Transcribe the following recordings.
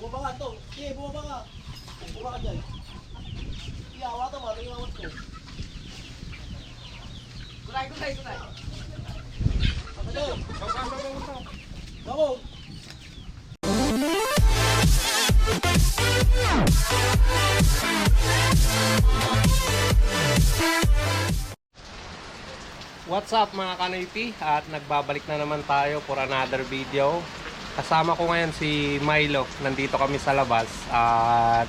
Bumaba ka to. Sige, bumaba ka. Bumaba ka dyan. Sige, awatan mo. Tingin awat ko. Kunay, kunay, kunay. Ano? Babo. What's up mga kanoypi? At nagbabalik na naman tayo for another video. Kasama ko ngayon si Milo. Nandito kami sa labas. At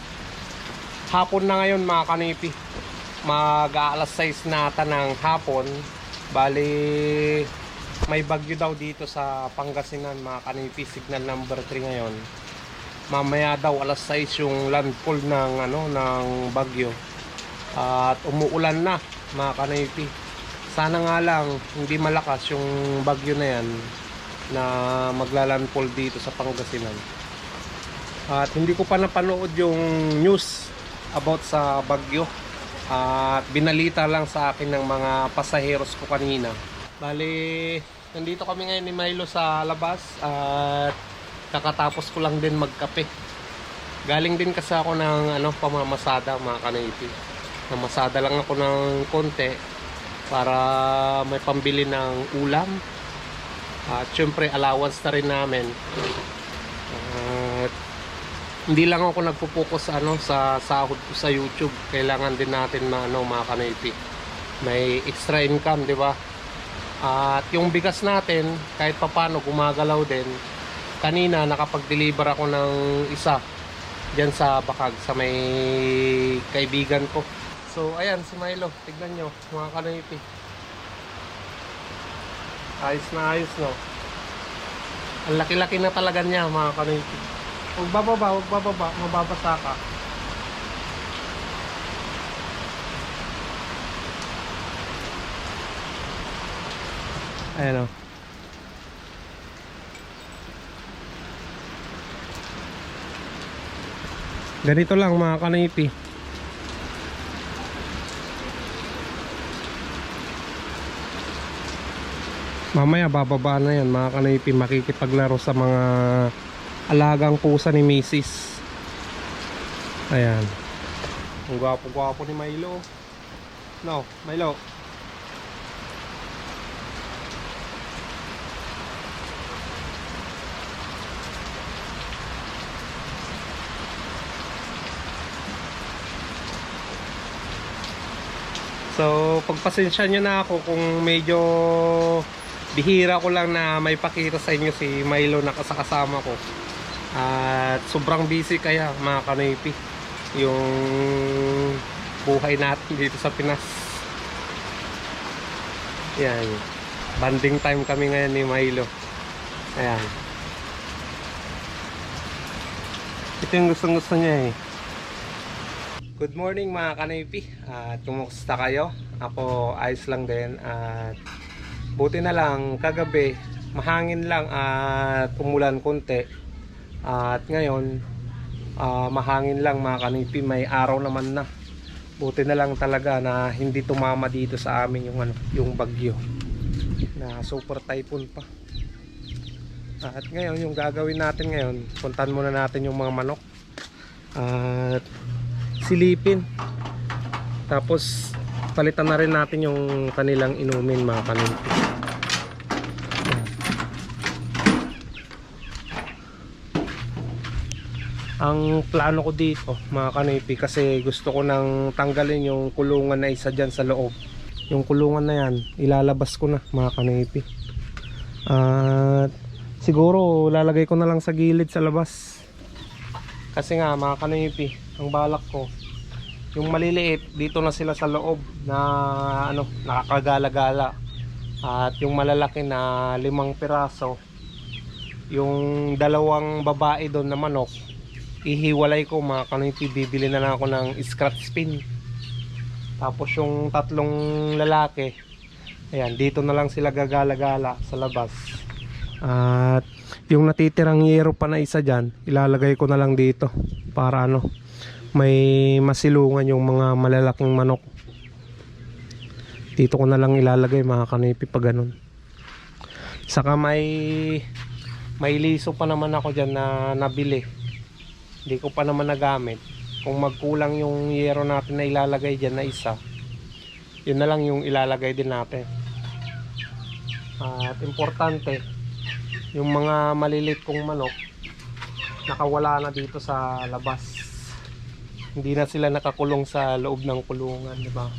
hapon na ngayon mga kanoypi. Mag-aalas 6 nata ng hapon. Bali, may bagyo daw dito sa Pangasinan mga kanoypi. Signal number 3 ngayon. Mamaya daw alas 6 yung landfall ng, ano, ng bagyo. At umuulan na mga kanoypi sana nga lang hindi malakas yung bagyo na yan na maglalandfall dito sa Pangasinan. At hindi ko pa napanood yung news about sa bagyo. At binalita lang sa akin ng mga pasaheros ko kanina. Bali nandito kami ngayon ni Milo sa labas at kakatapos ko lang din magkape. Galing din kasi ako ng ano pamamasada mga kanipi namasada lang ako ng konti para may pambili ng ulam at syempre allowance na rin namin. At hindi lang ako nagpo-focus ano sa sahod ko sa YouTube. Kailangan din natin na ano mga may extra income di ba? At yung bigas natin kahit papano gumagalaw din. Kanina nakapag-deliver ako ng isa diyan sa Bakag sa may kaibigan ko. So, ayan, si Milo. Tignan nyo, mga kanipi. Ayos na ayos, no? Ang laki-laki na talaga niya, mga kanipi. Huwag bababa, huwag bababa. Mababasa ka. Ayan, o. Ganito lang, mga kanipi. Mamaya bababa na yan mga kanipi makikipaglaro sa mga alagang pusa ni Mrs. Ayan. Ang gwapo-gwapo ni Milo. No, Milo. So, pagpasensya nyo na ako kung medyo bihira ko lang na may pakita sa inyo si Milo na kasakasama ko. At sobrang busy kaya mga kanipi yung buhay natin dito sa Pinas. Yan. Banding time kami ngayon ni Milo. Ayan. Ito yung gustong gusto niya eh. Good morning mga kanipi At kumusta kayo? Ako ayos lang din At buti na lang kagabi Mahangin lang at umulan konti. At ngayon ah, Mahangin lang mga kanipi May araw naman na. Buti na lang talaga na hindi tumama dito sa amin yung, ano, yung bagyo. Na super typhoon pa. At ngayon yung gagawin natin ngayon Puntan muna natin yung mga manok. At silipin. Tapos palitan na rin natin yung kanilang inumin mga kaninpi ang plano ko dito mga kanipi kasi gusto ko nang tanggalin yung kulungan na isa dyan sa loob. Yung kulungan na yan ilalabas ko na mga kanipi. At siguro lalagay ko na lang sa gilid sa labas. Kasi nga mga kanipi ang balak ko yung maliliit dito na sila sa loob na ano nakakagala-gala. At yung malalaki na limang piraso yung dalawang babae doon na manok ihiwalay ko mga kanipi bibili na lang ako ng scratch pin tapos yung tatlong lalaki ayan dito na lang sila gagala-gala sa labas. At yung natitirang yero pa na isa dyan ilalagay ko na lang dito para ano may masilungan yung mga malalaking manok dito ko na lang ilalagay mga kanipi pa ganun saka may may liso pa naman ako dyan na nabili Hindi ko pa naman nagamit. Kung magkulang yung yero natin na ilalagay dyan na isa, yun na lang yung ilalagay din natin. At importante, yung mga malilit kong manok, nakawala na dito sa labas. Hindi na sila nakakulong sa loob ng kulungan, di ba?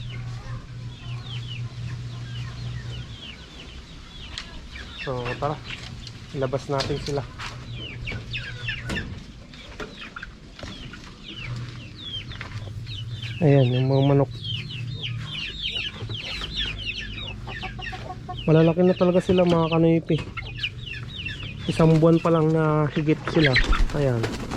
So, tara. Ilabas natin sila. Ayan, yung mga manok. Malalaki na talaga sila mga kanipi. Isang buwan pa lang na higit sila. Ayan.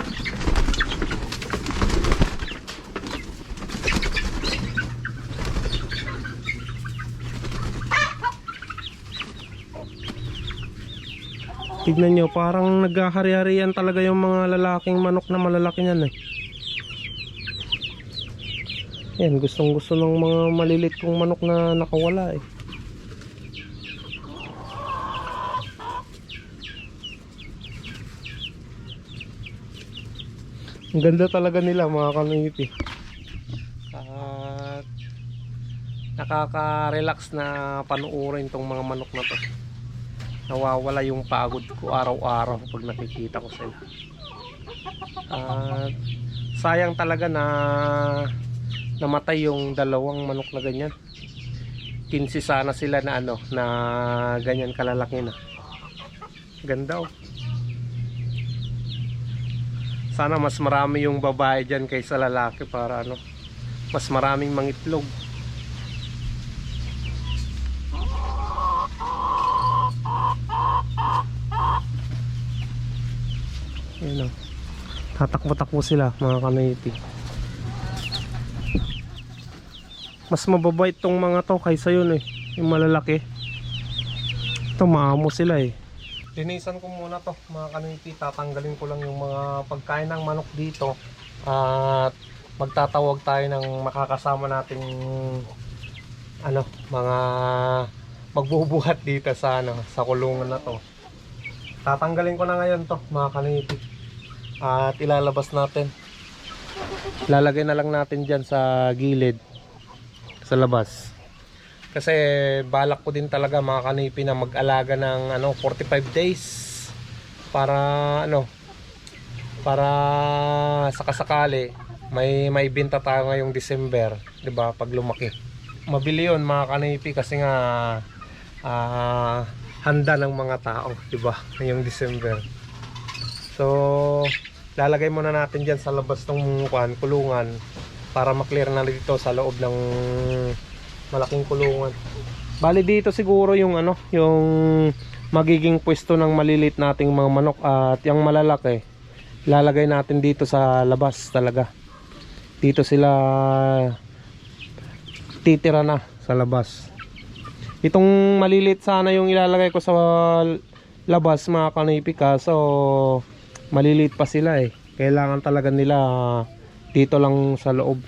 Tignan nyo, parang naghahari-harian talaga yung mga lalaking manok na malalaki niyan eh. Yan, gustong gusto ng mga malilit kong manok na nakawala eh. Ang ganda talaga nila mga kanipi. At nakaka-relax na panuorin tong mga manok na to. Nawawala yung pagod ko araw-araw pag nakikita ko sila. At sayang talaga na namatay yung dalawang manok na ganyan. 15 sana sila na ano na ganyan kalalaki na. Ganda oh. Sana mas marami yung babae dyan kaysa lalaki para ano mas maraming mangitlog. Ayun oh. Tatakbo-takbo sila mga kanaiti. Mas mababait tong mga to kaysa yun eh. Yung malalaki. Ito maamo sila eh. Linisan ko muna to mga kanaiti. Tatanggalin ko lang yung mga pagkain ng manok dito. At magtatawag tayo ng makakasama nating ano, mga magbubuhat dito sa ano, sa kulungan na to. Tatanggalin ko na ngayon to mga kanaiti. At ilalabas natin. Lalagay na lang natin dyan sa gilid sa labas. Kasi balak ko din talaga mga kanipi na mag-alaga ng ano 45 days para ano para sakasakali may may binta tayo ngayong December, 'di ba? Pag lumaki. Mabili 'yon mga kanipi kasi nga ah, handa ng mga tao, 'di ba? Ngayong December. So, lalagay muna natin diyan sa labas ng kuan, kulungan para maklear na dito sa loob ng malaking kulungan. Bali dito siguro yung ano, yung magiging pwesto ng malilit nating mga manok at yung malalaki lalagay natin dito sa labas talaga. Dito sila titira na sa labas. Itong malilit sana yung ilalagay ko sa labas mga kanipika so malilit pa sila eh. Kailangan talaga nila dito lang sa loob.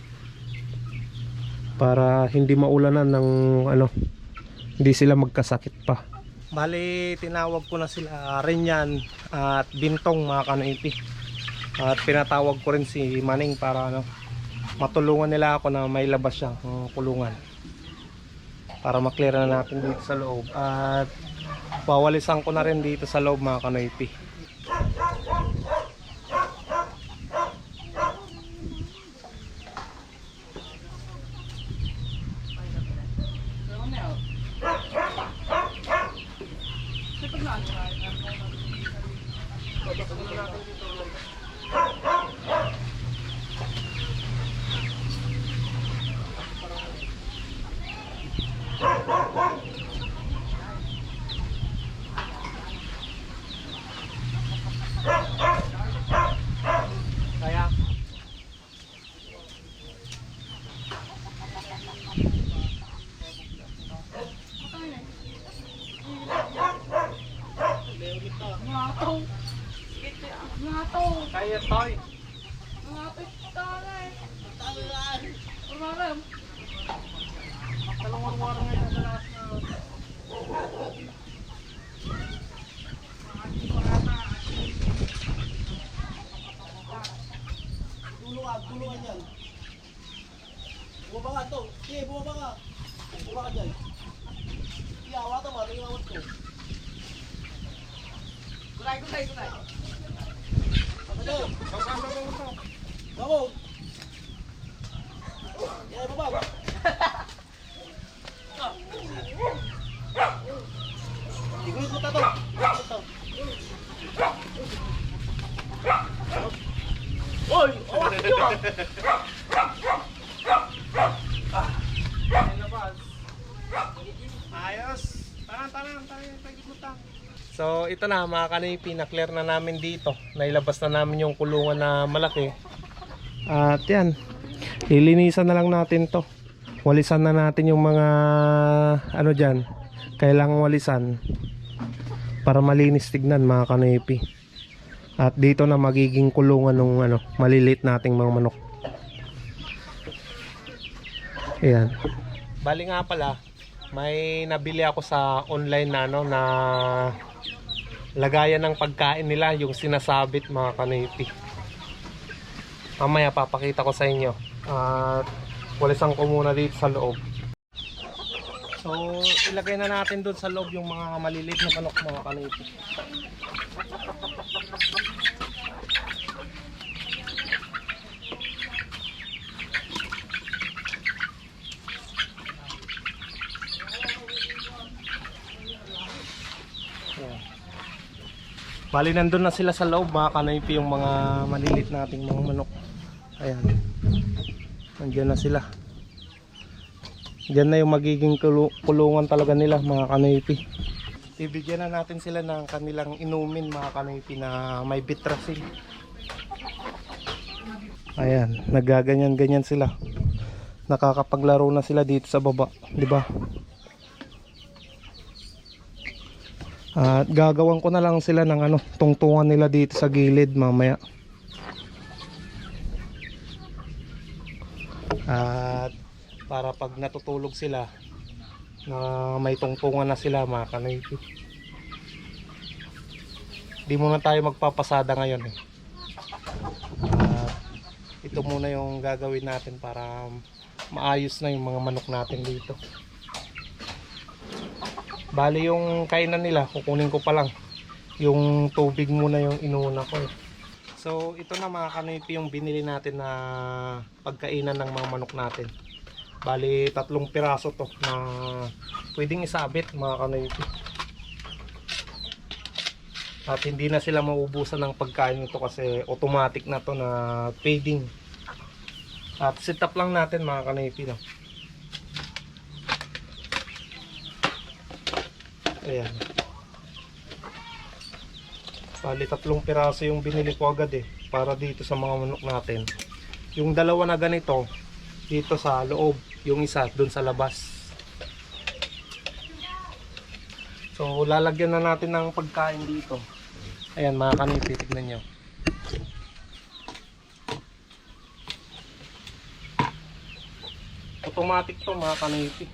Para hindi maulanan ng ano hindi sila magkasakit pa. Bali tinawag ko na sila Renyan at Bintong mga kanaipi at pinatawag ko rin si Maning para ano matulungan nila ako na may labas siya ng kulungan. Para maklear na natin dito sa loob. At wawalisan ko na rin dito sa loob mga kanaipi kaya Ngato. Ngato. kaya toy Ngato tanay. Talo lang. Umarem. dalawang warang ngayon sa lakas na ka, tulungan yan. Bumaba ka to. Sige, bumaba ka. Bumaba ka dyan. Iawatan mo, tingin awat ko. Kulay, kulay, kulay. Ano dyan? Babo! Yan, baba. Igulit mo tato. Igulit mo tato. Oy! Awas nyo! Ayos. Tanan, tanan, tanan, pagikutan. So, ito na mga kanipi, na-clear na namin dito. Nailabas na namin yung kulungan na malaki. At yan, lilinisan na lang natin to. Walisan na natin yung mga, ano dyan, kailangang walisan para malinis tignan mga kanipi. At dito na magiging kulungan ng ano, malilit nating mga manok. Ayan. Bali nga pala, may nabili ako sa online na ano na lagayan ng pagkain nila yung sinasabit mga kanipi. Mamaya papakita ko sa inyo. At walisan ko muna dito sa loob. So, ilagay na natin doon sa loob yung mga maliliit na manok mga kanipi. Bali nandun na sila sa loob mga kanipi yung mga malilit nating mga manok. Ayan. Nandiyan na sila. Diyan na yung magiging kulu- kulungan talaga nila mga kanipi. Ibigyan na natin sila ng kanilang inumin mga kanipi na may bitrasin. Ayan, nagaganyan-ganyan sila. Nakakapaglaro na sila dito sa baba, di ba? At gagawan ko na lang sila ng ano, tungtungan nila dito sa gilid mamaya. At para pag natutulog sila na may tungtungan na sila mga kanipi. Di muna tayo magpapasada ngayon eh. At ito muna yung gagawin natin para maayos na yung mga manok natin dito. Bali yung kainan nila, kukunin ko pa lang. Yung tubig muna yung inuuna ko eh. So ito na mga kanipi yung binili natin na pagkainan ng mga manok natin. Bali tatlong piraso to na pwedeng isabit mga kanipi. At hindi na sila maubusan ng pagkain nito kasi automatic na to na feeding. At sit up lang natin mga kanipi no. Ayan. Bali tatlong piraso yung binili ko agad eh para dito sa mga manok natin. Yung dalawa na ganito dito sa loob, yung isa doon sa labas. So lalagyan na natin ng pagkain dito. Ayan mga kanipi, tignan nyo. Automatic to mga kanipi.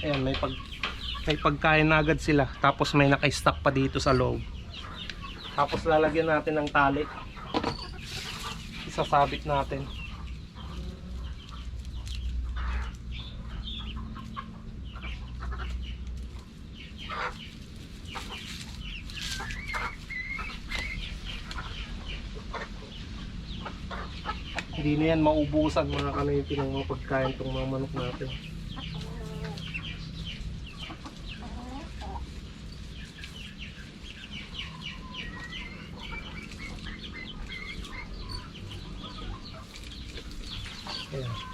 Ayan, may pag may pagkain na agad sila. Tapos may naka-stack pa dito sa loob. Tapos lalagyan natin ng tali. Isasabit natin. Hindi na yan maubusan mga kanipi ng mga pagkain tong mga manok natin. Ayan.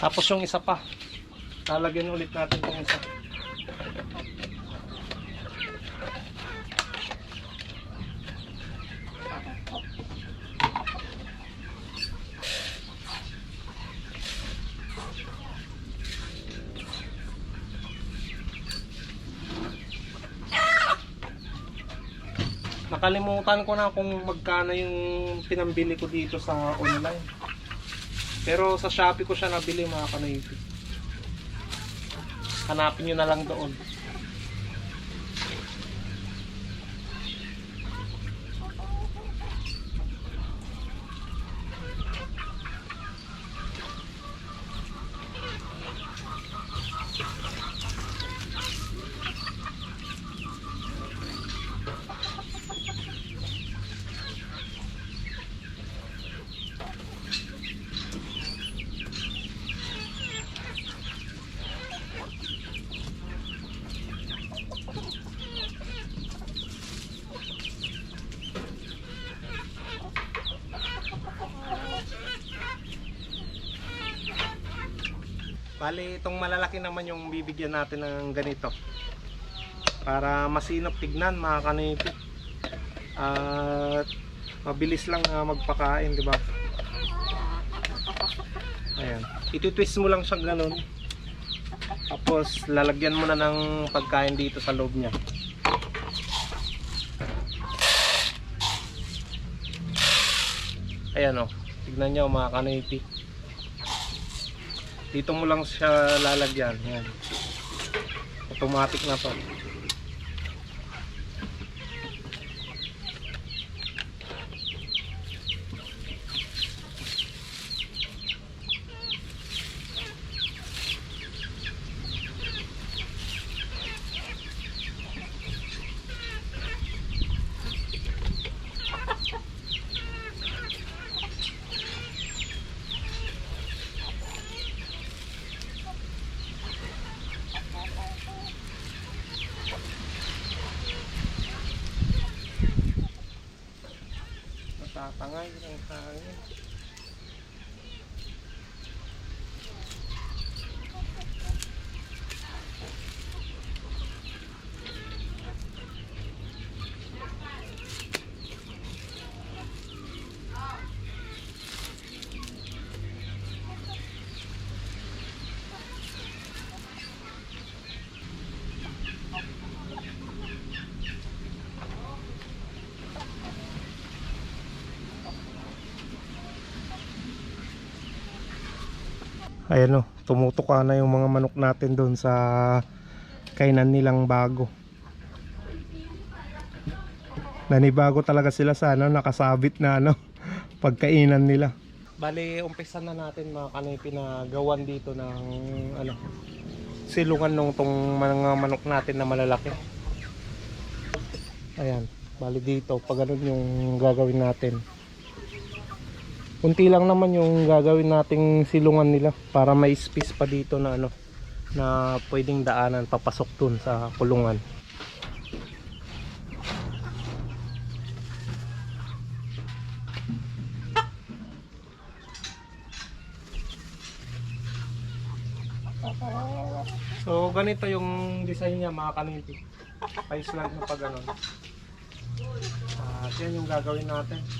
Tapos yung isa pa. Lalagyan ulit natin itong isa. Nakalimutan ko na kung magkano yung pinambili ko dito sa online. Pero sa Shopee ko siya nabili mga kanoypi. Hanapin nyo na lang doon. Bali, itong malalaki naman yung bibigyan natin ng ganito. Para masinop tignan mga kanipi. At mabilis lang na magpakain, di ba? Ayan. Ititwist mo lang siya ganun. Tapos lalagyan mo na ng pagkain dito sa loob niya. Ayan o. Tignan nyo mga kanipi. Dito mo lang siya lalagyan. Yan. Automatic na to. Ayan o, tumutuka na yung mga manok natin doon sa kainan nilang bago. Nanibago talaga sila sa ano, nakasabit na ano, pagkainan nila. Bali, umpisa na natin mga kanipi na gawan dito ng ano, silungan nung tong mga manok natin na malalaki. Ayan, bali dito, pag ganun yung gagawin natin. Kunti lang naman yung gagawin nating silungan nila para may space pa dito na ano na pwedeng daanan papasok dun sa kulungan. So ganito yung design niya mga kaninti. Pa-slide na pa ganun. At yan yung gagawin natin.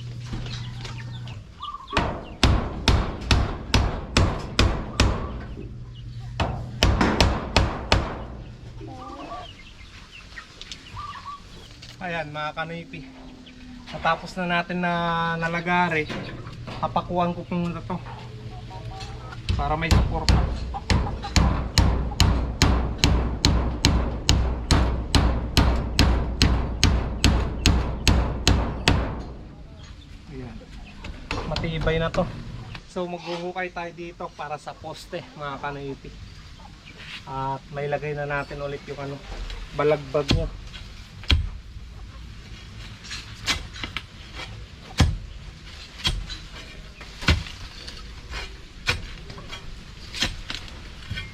Ayan mga kanipi. Natapos na natin na nalagari. Papakuhan ko muna to. Para may suporta. Ayan. Matibay na to. So maghuhukay tayo dito para sa poste mga kanipi. At may lagay na natin ulit yung ano, balagbag niya.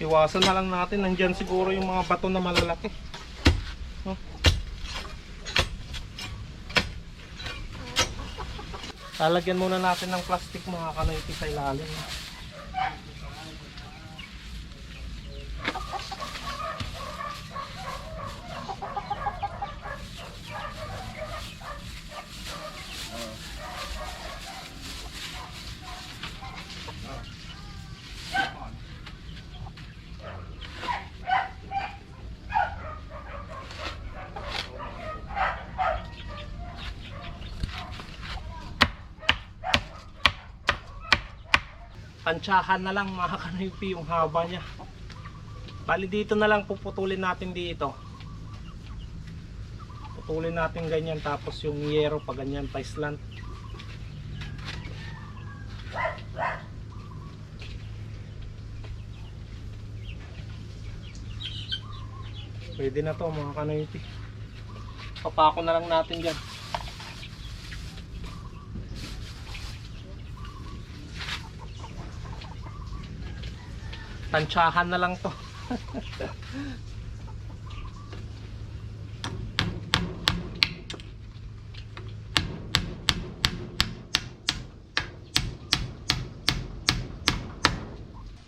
Iwasan na lang natin. Nandyan siguro yung mga bato na malalaki. No? Lalagyan muna natin ng plastic mga kanayti sa ilalim. Tansyahan na lang mga kanoypi yung haba niya. Bali dito na lang puputulin natin dito. Putulin natin ganyan tapos yung yero pa ganyan pa slant pwede na to mga kanoypi papako na lang natin dyan tansyahan na lang to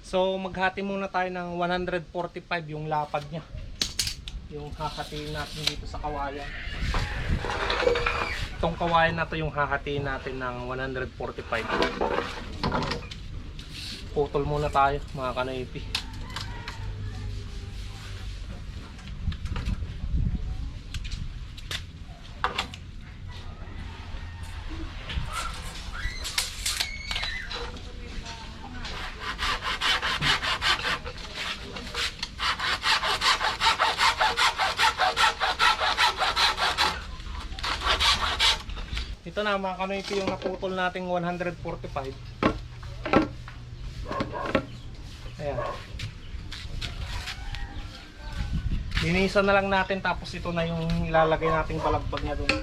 So maghati muna tayo ng 145 yung lapad niya. Yung hahatiin natin dito sa kawayan. Itong kawayan na to yung hahatiin natin ng 145. Putol muna tayo mga kanaypi. Ito na mga kanaypi yung naputol nating 145. Ayan. Linisan na lang natin tapos ito na yung ilalagay nating balagbag niya doon.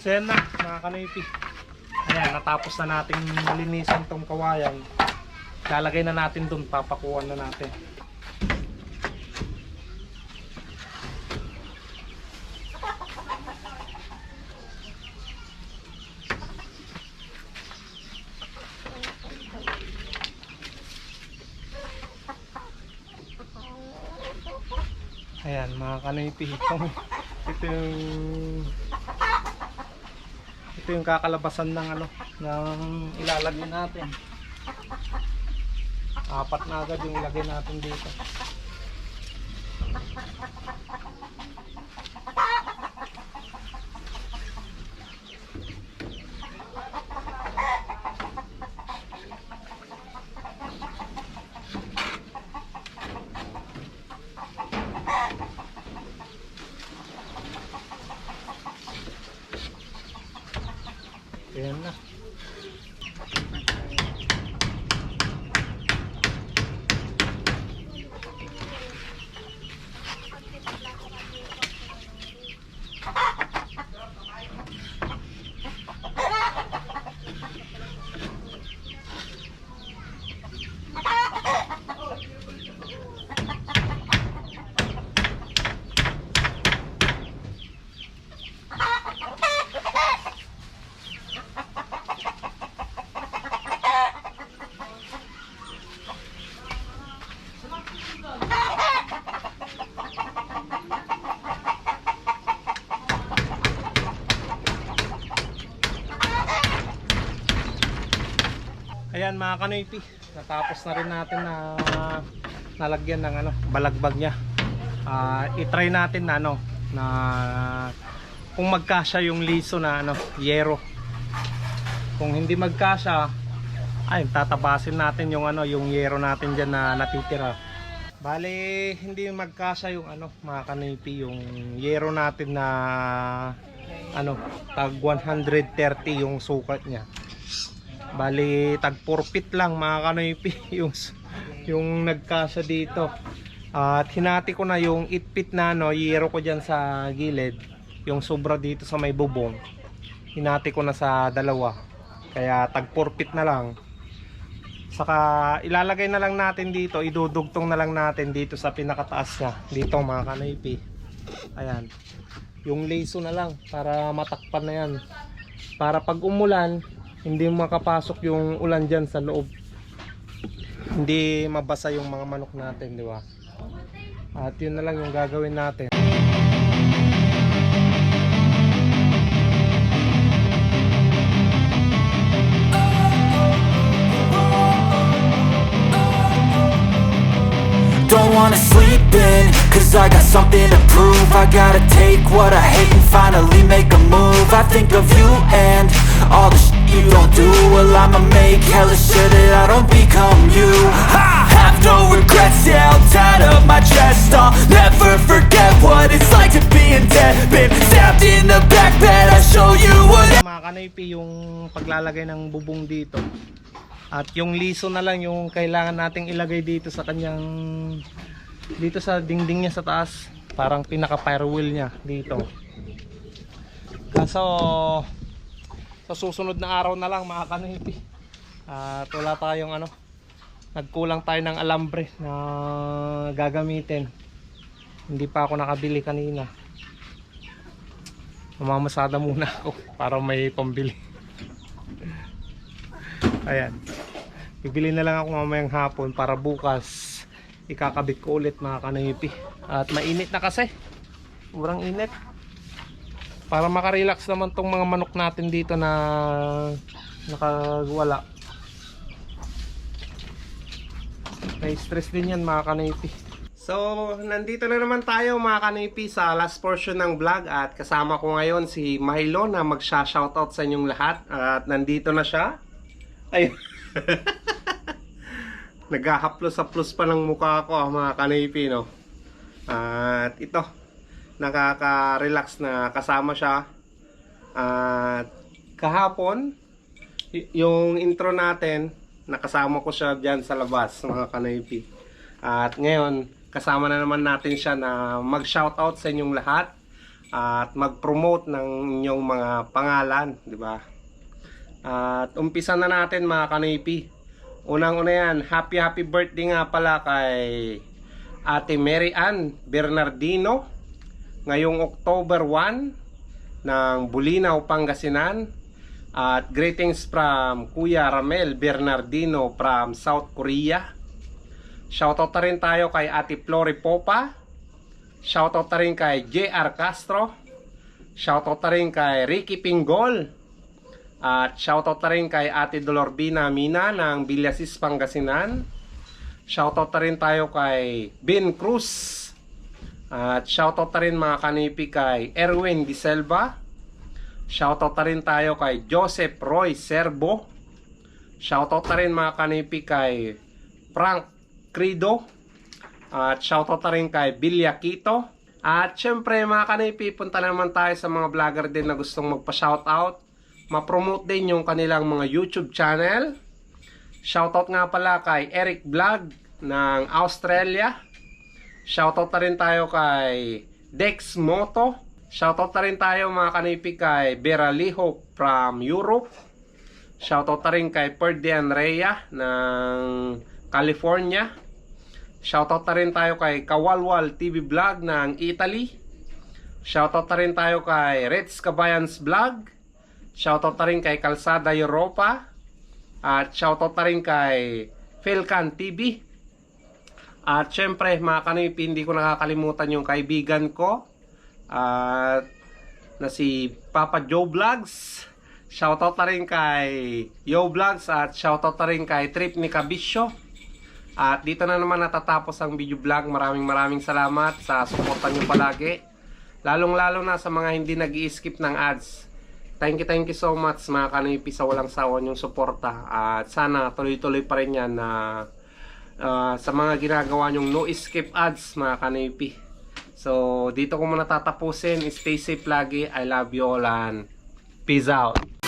So na mga kanipi. Ayan, natapos na natin linisan tong kawayan. Lalagay na natin doon, papakuan na natin. Ayan, mga kanipi. Itong, ito yung ito yung kakalabasan ng ano ng ilalagay natin. Apat na agad yung ilagay natin dito. Ayan na. Ayan mga kanoypi, natapos na rin natin na nalagyan ng ano, balagbag niya. Ah, i-try natin na ano na kung magkasya yung liso na ano, yero. Kung hindi magkasya, ay tatabasin natin yung ano, yung yero natin diyan na natitira. Bale, hindi magkasya yung ano, mga kanoypi, yung yero natin na ano, tag 130 yung sukat niya. Bali, tag 4 feet lang mga kanoypi yung, yung nagkasa dito. At hinati ko na yung 8 feet na no, yero ko dyan sa gilid. Yung sobra dito sa may bubong. Hinati ko na sa dalawa. Kaya tag 4 feet na lang. Saka ilalagay na lang natin dito, idudugtong na lang natin dito sa pinakataas niya. Dito mga kanoypi. Ayan. Yung laso na lang para matakpan na yan. Para pag umulan, hindi makapasok yung ulan dyan sa loob. Hindi mabasa yung mga manok natin di ba? At yun na lang yung gagawin natin. Don't wanna sleep in, cause I got something to prove. I gotta take what I hate and finally make a move. I think of you and all the you don't do Well I'ma make hella sure that I don't become you I have no regrets, yeah, held tight up my chest I'll never forget what it's like to be in debt Been stabbed in the back bed, I show you what Mga kanaypi yung paglalagay ng bubong dito. At yung liso na lang yung kailangan nating ilagay dito sa kanyang dito sa dingding niya sa taas. Parang pinaka firewall niya dito. Kaso sa susunod na araw na lang mga kanaypi. At wala tayong ano nagkulang tayo ng alambre na gagamitin. Hindi pa ako nakabili kanina. Mamamasada muna ako para may pambili. Ayan. Bibili na lang ako mamayang hapon para bukas ikakabit ko ulit mga kanayipi. At mainit na kasi. Sobrang init. Para makarelax naman tong mga manok natin dito na nakawala. May stress din yan mga kanayipi. So, nandito na naman tayo mga kanipi sa last portion ng vlog at kasama ko ngayon si Milo na magsha-shoutout sa inyong lahat at nandito na siya. Ay. Naghahaplos-haplos pa ng mukha ko ah, mga kanipi no. At ito, nakaka-relax na kasama siya. At kahapon, yung intro natin, nakasama ko siya dyan sa labas mga kanipi. At ngayon, kasama na naman natin siya na mag-shoutout sa inyong lahat at mag-promote ng inyong mga pangalan, di ba? At umpisa na natin mga kanipi. Unang-una yan, happy happy birthday nga pala kay Ate Mary Ann Bernardino ngayong October 1 ng Bulinaw, Pangasinan. At greetings from Kuya Ramel Bernardino from South Korea. Shoutout na rin tayo kay Ate Flori Popa. Shoutout na rin kay JR Castro. Shoutout na rin kay Ricky Pingol. At shoutout na rin kay Ate Dolorbina Mina ng Villasis, Pangasinan. Shoutout na rin tayo kay Ben Cruz. At shoutout na rin mga kanipi kay Erwin Di Selva. Shoutout na rin tayo kay Joseph Roy Serbo. Shoutout na rin mga kanipi kay Frank Crido. At shoutout na rin kay Bilya Quito. At syempre mga kanipi, punta naman tayo sa mga vlogger din na gustong magpa-shoutout. Ma-promote din yung kanilang mga YouTube channel. Shoutout nga pala kay Eric Vlog ng Australia. Shoutout na rin tayo kay Dex Moto. Shoutout na rin tayo mga kanipi kay Vera Liho from Europe. Shoutout na rin kay Perdian Rhea ng California. Shoutout na rin tayo kay Kawalwal TV Vlog ng Italy. Shoutout na rin tayo kay Reds Cabayans Vlog. Shoutout na rin kay Kalsada Europa. At shoutout na rin kay Philcan TV. At syempre mga kanipi, hindi ko nakakalimutan yung kaibigan ko. At na si Papa Joe Vlogs. Shoutout na rin kay Yo Vlogs at shoutout na rin kay Trip ni Kabisyo. At dito na naman natatapos ang video vlog. Maraming maraming salamat sa suporta nyo palagi. Lalong lalo na sa mga hindi nag skip ng ads. Thank you, thank you so much mga kanipi sa walang sawa yung suporta. At sana tuloy-tuloy pa rin yan na ah, sa mga ginagawa nyong no skip ads mga kanipi. So dito ko muna tatapusin. Stay safe lagi. I love you all and peace out.